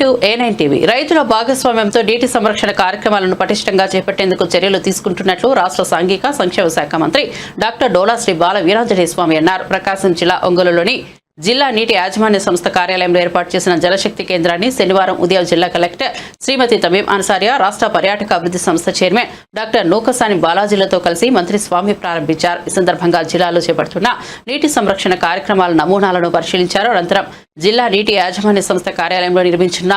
To A nine TV రైతుల భాగస్వామ్యంతో నీటి సంరక్షణ కార్యక్రమాలను పటిష్టంగా చేపట్టేందుకు చర్యలు తీసుకుంటున్నట్లు రాష్ట్ర సాంఘిక సంక్షేమ శాఖ మంత్రి డాక్టర్ డోలా శ్రీ బాల వీరాంజనేయ స్వామి అన్నారు. ప్రకాశం జిల్లా ఒంగోలులోని జిల్లా నీటి యాజమాన్య సంస్థ కార్యాలయంలో ఏర్పాటు చేసిన జలశక్తి కేంద్రాన్ని శనివారం ఉదయం జిల్లా కలెక్టర్ శ్రీమతి తమీం అన్సారియా రాష్ట్ర పర్యాటక అభివృద్ధి సంస్థ చైర్మన్ డాక్టర్ నూకసాని బాలాజీలతో కలిసి మంత్రి స్వామి ప్రారంభించారు. ఈ సందర్భంగా జిల్లాలో చేపడుతున్న నీటి సంరక్షణ కార్యక్రమాల నమూనాలను పరిశీలించారు. అనంతరం జిల్లా నీటి యాజమాన్య సంస్థ కార్యాలయంలో నిర్మించిన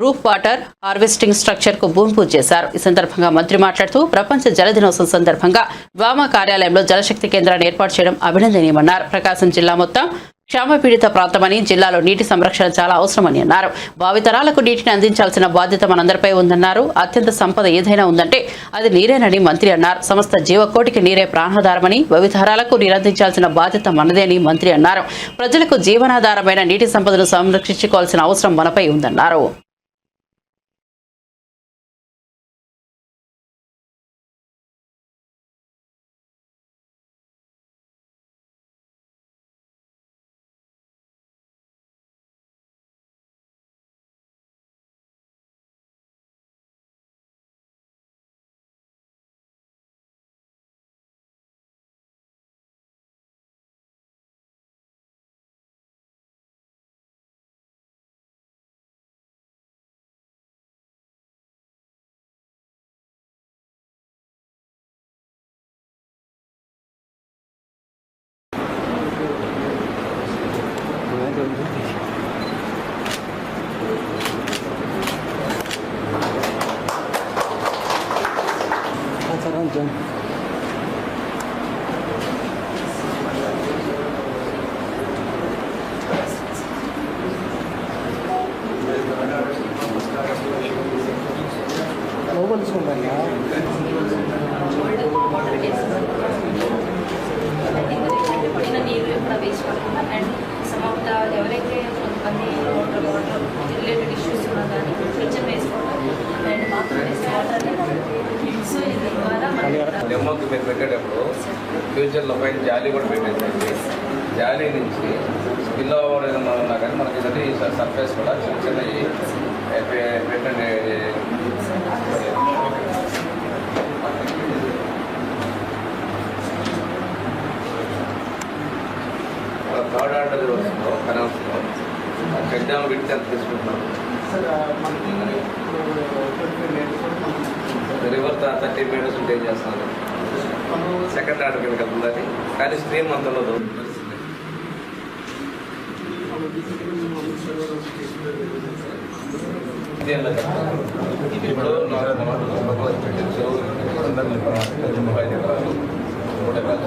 రూఫ్ వాటర్ హార్వెస్టింగ్ స్ట్రక్చర్కు భూమి పూజ చేశారు. ఈ సందర్భంగా మంత్రి మాట్లాడుతూ ప్రపంచ జల దినోత్సవం సందర్భంగా వామ కార్యాలయంలో జలశక్తి కేంద్రాన్ని ఏర్పాటు చేయడం అభినందనీయమన్నారు. ప్రకాశం జిల్లా మొత్తం క్షామపీడిత ప్రాంతమని జిల్లాలో నీటి సంరక్షణ చాలా అవసరమని అన్నారు. భావితరాలకు నీటిని అందించాల్సిన బాధ్యత మనందరిపై ఉందన్నారు. అత్యంత సంపద ఏదైనా ఉందంటే అది నీరేనని మంత్రి అన్నారు. సమస్త జీవకోటికి నీరే ప్రాణాధారమని భవితరాలకు నీరందించాల్సిన బాధ్యత మనదే అని మంత్రి అన్నారు. ప్రజలకు జీవనాధారమైన నీటి సంపదను సంరక్షించుకోవాల్సిన అవసరం మనపై ఉందన్నారు. అండ్ సమ్ ఆఫ్ ద ఎవరైతే కొంతమంది వాటర్ వాటర్ రిలేటెడ్ ఇష్యూస్ ఉన్నా కానీ కొంచెం వేసుకోవడం అండ్ బాత్రూమ్ వేసే వాటర్ని సో ఇది ద్వారా మనకి డెమోకి మీరు పెట్టేటప్పుడు ఫ్యూచర్లో పైన జాలీ కూడా పెట్టేసండి జాలీ నుంచి స్పిల్ ఓవర్ ఏదైనా ఉన్నా కానీ మనకి ఇది సర్ఫేస్ కూడా చిన్న చిన్నవి పెట్టండి థర్డ్ ఆర్డర్ వస్తుందో కనౌన్స్లో చెక్ డ్యామ్ విడితే ఎంత తీసుకుంటున్నాం? రివర్ థర్టీ మీటర్స్ ఉంటే ఏం చేస్తున్నారు సెకండ్ ఆర్డర్ కింద అది కానీ స్ట్రీమ్ అంతలో దొరుకుతుంది. ఇప్పుడు నాలుగు వందల పెట్టచ్చు. ఐదు ఎకరాలు, మూడు ఎకరాలు,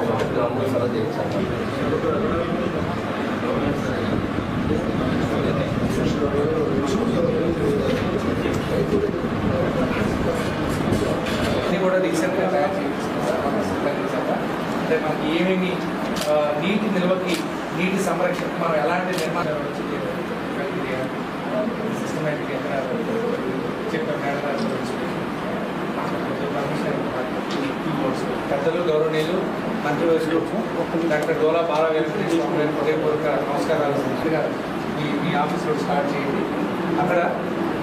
పెద్దలు గౌరవనీయులు మంత్రివర్యులు డాక్టర్ డోలా బాలా వెంకటేశ్వర హృదయపూర్వక నమస్కారాలు. ముందుగా మీ మీ ఆఫీస్లో స్టార్ట్ చేయండి. అక్కడ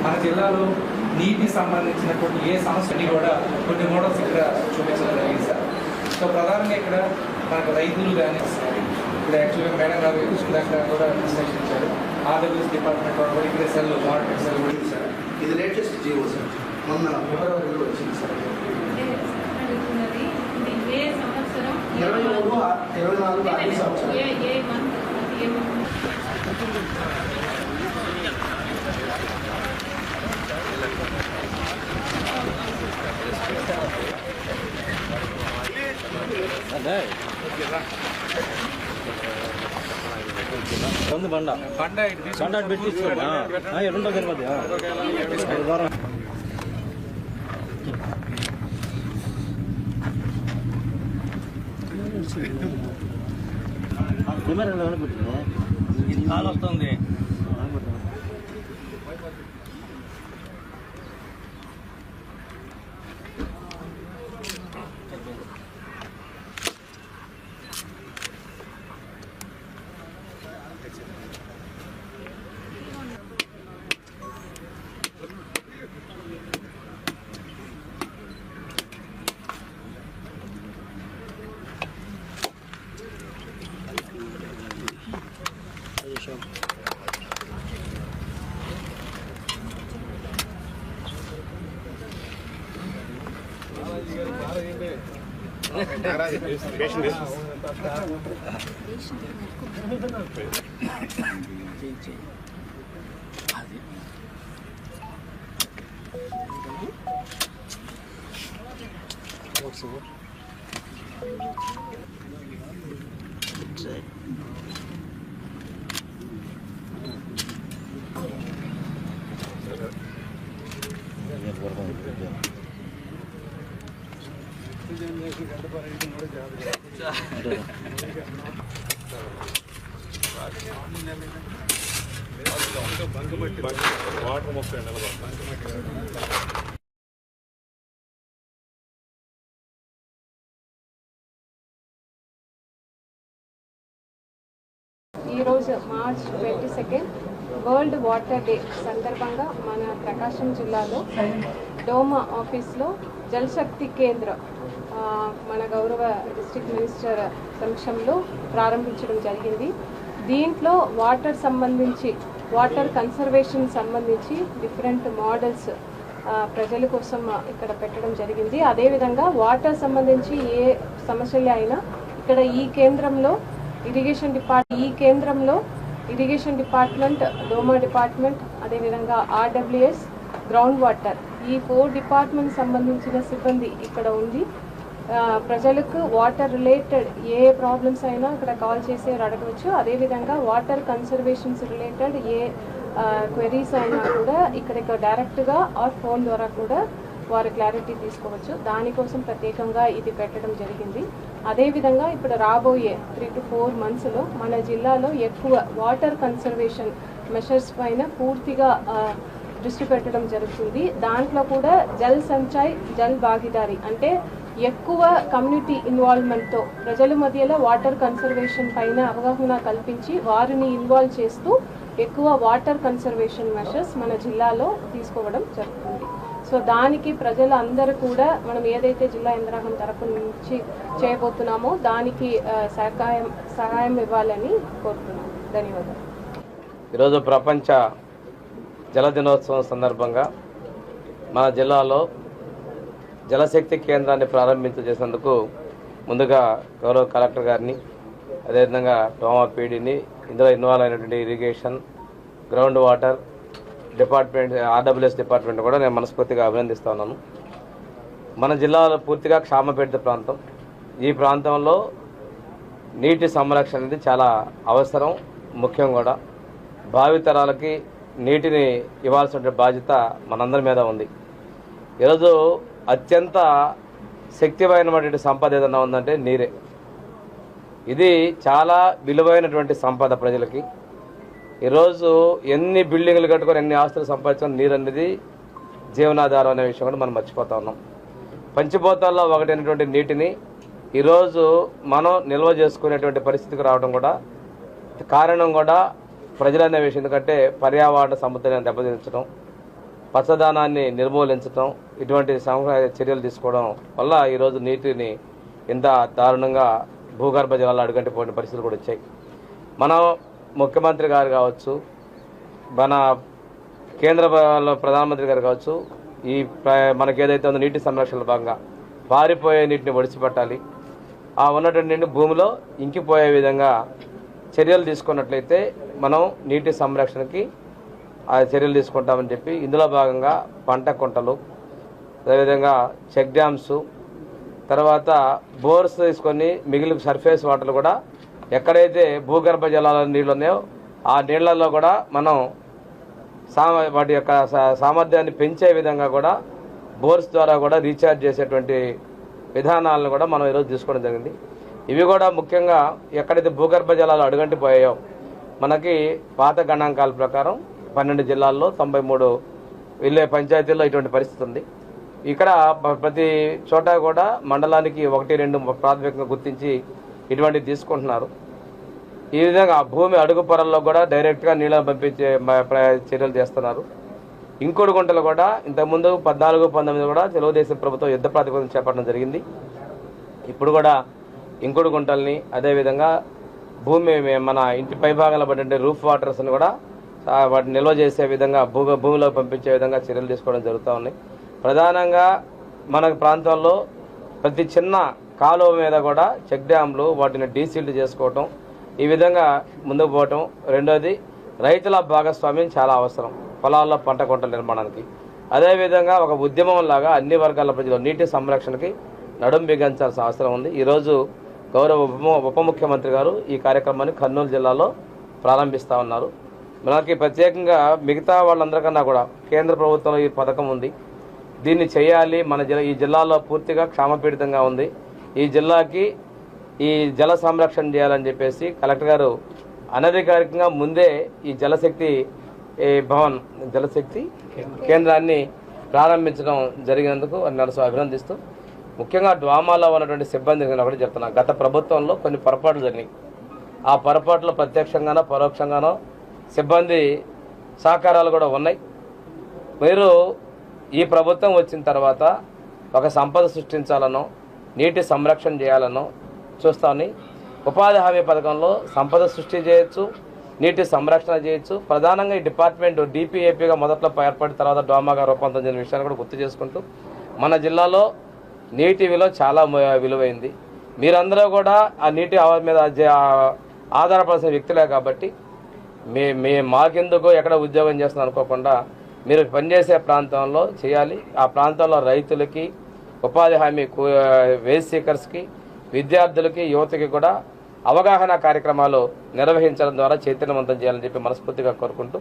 మన జిల్లాలో నీటి సంబంధించినటువంటి ఏ సమస్యని కూడా కొన్ని మోడల్స్ ఇక్కడ చూపించడం జరిగింది సార్. సో ప్రధానంగా ఇక్కడ మనకు రైతులు కానీ ఇప్పుడు యాక్చువల్గా మేడం గారు ఇందాక కూడా ఇచ్చారు ఆర్డబ్ల్యూఎస్ డిపార్ట్మెంట్ వాళ్ళు కూడా ఇక్కడ సెల్ మానిటరింగ్ సెల్ కూడా సార్ ఇది లేటెస్ట్ జియో సార్. మొన్న ఫిబ్రవరిలో వచ్చింది సార్. అంటే అడుగుతున్నది ఇది ఏ సంవత్సరం ఏ ఇరవై మూడు month? ఇరవై నాలుగు ఐదు సంవత్సరాలు ఏ ఏ మంత్ అది ఏ month? ಒಂದು ಬಂಡ బండ విషయం What's the word? That's it. we're going to begin. Water మొక్క నెలవారు ఈరోజు March twenty second world water day సందర్భంగా మన ప్రకాశం జిల్లాలో డోమా ఆఫీస్లో జలశక్తి కేంద్ర మన గౌరవ డిస్ట్రిక్ట్ మినిస్టర్ సమక్షంలో ప్రారంభించడం జరిగింది. దీంట్లో వాటర్ సంబంధించి వాటర్ కన్సర్వేషన్ సంబంధించి డిఫరెంట్ మోడల్స్ ప్రజల కోసం ఇక్కడ పెట్టడం జరిగింది. అదేవిధంగా వాటర్ సంబంధించి ఏ సమస్యలే అయినా ఇక్కడ ఈ కేంద్రంలో ఇరిగేషన్ డిపార్ట్ ఈ కేంద్రంలో ఇరిగేషన్ డిపార్ట్మెంట్ డోమా డిపార్ట్మెంట్ అదేవిధంగా ఆర్డబ్ల్యూఎస్ గ్రౌండ్ వాటర్. ఈ ఫోర్ డిపార్ట్మెంట్ సంబంధించిన సిబ్బంది ఇక్కడ ఉంది ప్రజలకు వాటర్ రిలేటెడ్ ఏ ప్రాబ్లమ్స్ అయినా ఇక్కడ కాల్ చేసి అడగవచ్చు. అదేవిధంగా వాటర్ కన్సర్వేషన్స్ రిలేటెడ్ ఏ క్వెరీస్ అయినా కూడా ఇక్కడ డైరెక్ట్గా ఆర్ ఫోన్ ద్వారా కూడా వారు క్లారిటీ తీసుకోవచ్చు. దానికోసం ప్రత్యేకంగా ఇది పెట్టడం జరిగింది. అదేవిధంగా ఇప్పుడు రాబోయే త్రీ టు ఫోర్ మంత్స్లో మన జిల్లాలో ఎక్కువ వాటర్ కన్సర్వేషన్ మెషర్స్ పైన పూర్తిగా దృష్టి పెట్టడం జరుగుతుంది. దాంట్లో కూడా జల్ సంచాయ్ జల్ భాగీదారి అంటే ఎక్కువ కమ్యూనిటీ ఇన్వాల్వ్మెంట్తో ప్రజల మధ్యలో వాటర్ కన్సర్వేషన్ పైన అవగాహన కల్పించి వారిని ఇన్వాల్వ్ చేస్తూ ఎక్కువ వాటర్ కన్సర్వేషన్ మెషర్స్ మన జిల్లాలో తీసుకోవడం జరుగుతుంది. సో దానికి ప్రజలు అందరూ కూడా మనం ఏదైతే జిల్లా యంత్రాంగం తరపు నుంచి చేయబోతున్నామో దానికి సహాయం సహాయం ఇవ్వాలని కోరుతున్నాం. ధన్యవాదాలు. ఈరోజు ప్రపంచ జల దినోత్సవం సందర్భంగా మన జిల్లాలో జలశక్తి కేంద్రాన్ని ప్రారంభించేసేందుకు ముందుగా గౌరవ కలెక్టర్ గారిని అదేవిధంగా టోమా పీడీని ఇందులో ఇన్వాల్వ్ అయినటువంటి irrigation ground water department RWS department కూడా నేను మనస్ఫూర్తిగా అభినందిస్తా ఉన్నాను. మన జిల్లాలో పూర్తిగా క్షామపేట ప్రాంతం. ఈ ప్రాంతంలో నీటి సంరక్షణ అనేది చాలా అవసరం ముఖ్యం కూడా. భావితరాలకి నీటిని ఇవ్వాల్సిన బాధ్యత మనందరి మీద ఉంది. ఈరోజు అత్యంత శక్తిమైనటువంటి సంపద ఏదన్నా ఉందంటే నీరే. ఇది చాలా విలువైనటువంటి సంపద ప్రజలకి. ఈరోజు ఎన్ని బిల్డింగ్లు కట్టుకొని ఎన్ని ఆస్తులు సంపాదించిన నీరు అనేది జీవనాధారం అనే విషయం కూడా మనం మర్చిపోతా ఉన్నాం. పంచిపోతాల్లో ఒకటైనటువంటి నీటిని ఈరోజు మనం నిల్వ చేసుకునేటువంటి పరిస్థితికి రావడం కూడా కారణం కూడా ప్రజలనే విషయం. ఎందుకంటే పర్యావరణ సమతుల్యాన్ని దెబ్బతించడం పచ్చదనాన్ని నిర్మూలించడం ఇటువంటి సమూహ చర్యలు తీసుకోవడం వల్ల ఈరోజు నీటిని ఇంత దారుణంగా భూగర్భ జలాలు అడుగంటిపోయిన పరిస్థితులు కూడా వచ్చాయి. మనం ముఖ్యమంత్రి గారు కావచ్చు మన కేంద్ర ప్రధానమంత్రి గారు కావచ్చు ఈ మనకి ఏదైతే ఉందో నీటి సంరక్షణ భాగంగా పారిపోయే నీటిని ఒడిచిపెట్టాలి ఆ ఉన్నటువంటి భూమిలో ఇంకిపోయే విధంగా చర్యలు తీసుకున్నట్లయితే మనం నీటి సంరక్షణకి ఆ చర్యలు తీసుకుంటామని చెప్పి ఇందులో భాగంగా పంట కుంటలు అదేవిధంగా చెక్ డ్యామ్స్ తర్వాత బోర్స్ తీసుకొని మిగిలిన సర్ఫేస్ వాటర్లు కూడా ఎక్కడైతే భూగర్భ జలాల నీళ్ళు ఉన్నాయో ఆ నీళ్ళలో కూడా మనం సా వాటి యొక్క సామర్థ్యాన్ని పెంచే విధంగా కూడా బోర్స్ ద్వారా కూడా రీఛార్జ్ చేసేటువంటి విధానాలను కూడా మనం ఈరోజు తీసుకోవడం జరిగింది. ఇవి కూడా ముఖ్యంగా ఎక్కడైతే భూగర్భ జలాలు అడుగంటిపోయాయో మనకి పాత గణాంకాల ప్రకారం పన్నెండు జిల్లాల్లో తొంభై మూడు వెళ్ళే పంచాయతీల్లో ఇటువంటి పరిస్థితి ఉంది. ఇక్కడ ప్రతి చోట కూడా మండలానికి ఒకటి రెండు ప్రాథమికంగా గుర్తించి ఇటువంటివి తీసుకుంటున్నారు. ఈ విధంగా ఆ భూమి అడుగు పొరల్లో కూడా డైరెక్ట్గా నీళ్ళను పంపించే చర్యలు చేస్తున్నారు. ఇంకోటి గుంటలు కూడా ఇంతకుముందు పద్నాలుగు పంతొమ్మిది కూడా తెలుగుదేశం ప్రభుత్వం యుద్ధ ప్రాతిపదం చేపట్టడం జరిగింది. ఇప్పుడు కూడా ఇంకుడు గుంటల్ని అదేవిధంగా భూమి మన ఇంటి పైభాగంలో పడే రూఫ్ వాటర్స్ని కూడా వాటిని నిల్వ చేసే విధంగా భూ భూమిలో పంపించే విధంగా చర్యలు తీసుకోవడం జరుగుతూ ఉన్నాయి. ప్రధానంగా మన ప్రాంతంలో ప్రతి చిన్న కాలువ మీద కూడా చెక్ డ్యాంలు వాటిని డీసీల్డ్ చేసుకోవటం ఈ విధంగా ముందుకు పోవటం. రెండోది రైతుల భాగస్వామ్యం చాలా అవసరం పొలాల్లో పంట కొంటల నిర్మాణానికి. అదేవిధంగా ఒక ఉద్యమం లాగా అన్ని వర్గాల ప్రజలు నీటి సంరక్షణకి నడుం బిగించాల్సిన అవసరం ఉంది. ఈరోజు గౌరవ ఉప ఉప ముఖ్యమంత్రి గారు ఈ కార్యక్రమాన్ని కర్నూలు జిల్లాలో ప్రారంభిస్తూ ఉన్నారు. మనకి ప్రత్యేకంగా మిగతా వాళ్ళందరికన్నా కూడా కేంద్ర ప్రభుత్వంలో ఈ పథకం ఉంది. దీన్ని చేయాలి. మన జిల్లా ఈ జిల్లాలో పూర్తిగా క్షామపీడితంగా ఉంది. ఈ జిల్లాకి ఈ జల సంరక్షణ చేయాలని చెప్పేసి కలెక్టర్ గారు అనధికారికంగా ముందే ఈ జలశక్తి భవన్ జలశక్తి కేంద్రాన్ని ప్రారంభించడం జరిగినందుకు నడుసు అభినందిస్తూ ముఖ్యంగా డ్వామాలో ఉన్నటువంటి సిబ్బంది ఒకటి చెప్తున్నాను గత ప్రభుత్వంలో కొన్ని పొరపాట్లు జరిగినాయి. ఆ పొరపాట్లు ప్రత్యక్షంగానో పరోక్షంగానో సిబ్బంది సహకారాలు కూడా ఉన్నాయి. మీరు ఈ ప్రభుత్వం వచ్చిన తర్వాత ఒక సంపద సృష్టించాలనో నీటి సంరక్షణ చేయాలనో చూస్తామని ఉపాధి హామీ పథకంలో సంపద సృష్టి చేయొచ్చు నీటి సంరక్షణ చేయొచ్చు. ప్రధానంగా ఈ డిపార్ట్మెంట్ డిపిఏపిగా మొదట్లో ఏర్పడిన తర్వాత డోమాగా రూపాంతరం చెందిన విషయాన్ని కూడా గుర్తు చేసుకుంటూ మన జిల్లాలో నీటి విలువ చాలా విలువైంది. మీరందరూ కూడా ఆ నీటి మీద ఆధారపడాల్సిన వ్యక్తులే కాబట్టి మే మే మాకెందుకు ఎక్కడ ఉద్యోగం చేస్తున్నాం అనుకోకుండా మీరు పనిచేసే ప్రాంతంలో చేయాలి. ఆ ప్రాంతంలో రైతులకి ఉపాధి హామీ కూ- వేజ్ సీకర్స్కి విద్యార్థులకి యువతకి కూడా అవగాహన కార్యక్రమాలు నిర్వహించడం ద్వారా చైతన్యవంతం చేయాలని చెప్పి మనస్ఫూర్తిగా కోరుకుంటూ